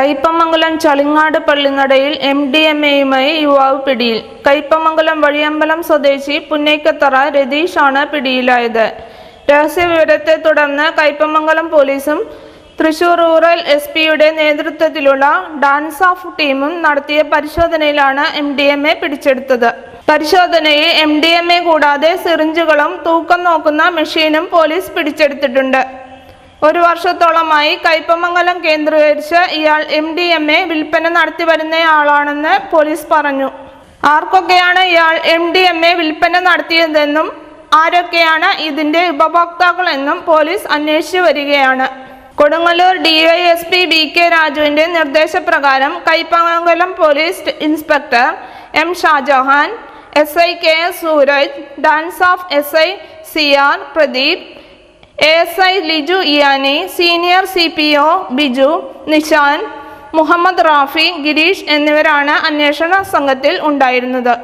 കയ്പമംഗലം ചളിങ്ങാട് പള്ളിനടയിൽ M D M എയുമായി യുവാവ് പിടിയിൽ. കയ്പമംഗലം വഴിയമ്പലം സ്വദേശി പുന്നേക്കത്തറ രതീഷാണ് പിടിയിലായത്. രഹസ്യവിവരത്തെ തുടർന്ന് കയ്പമംഗലം പോലീസും തൃശൂർ റൂറൽ എസ് പിയുടെ നേതൃത്വത്തിലുള്ള ഡാൻസ് ഓഫ് ടീമും നടത്തിയ പരിശോധനയിലാണ് എം ഡി എം എ പിടിച്ചെടുത്തത്. പരിശോധനയിൽ എം ഡി എം എ കൂടാതെ സിറിഞ്ചുകളും തൂക്കം നോക്കുന്ന മെഷീനും പോലീസ് പിടിച്ചെടുത്തിട്ടുണ്ട്. ഒരു വർഷത്തോളമായി കയ്പമംഗലം കേന്ദ്രീകരിച്ച് ഇയാൾ എം ഡി എം എ വിൽപ്പന നടത്തി വരുന്നയാളാണെന്ന് പോലീസ് പറഞ്ഞു. ആർക്കൊക്കെയാണ് ഇയാൾ എം ഡി എം എ വിൽപ്പന നടത്തിയതെന്നും ആരൊക്കെയാണ് ഇതിന്റെ ഉപഭോക്താക്കളെന്നും പോലീസ് അന്വേഷിച്ചു വരികയാണ്. കൊടുങ്ങല്ലൂർ ഡിവൈഎസ്പി ബി കെ രാജുവിന്റെ നിർദ്ദേശപ്രകാരം Kaipamangalam police inspector M Shajahan S I K Sooraj dance of S I C R Pradeep S I Liju ഇയാനി senior C P O Biju Nishan Muhammad Rafi Girish എന്നിവരാണ് അന്വേഷണ സംഘത്തിൽ ഉണ്ടായിരുന്നത്.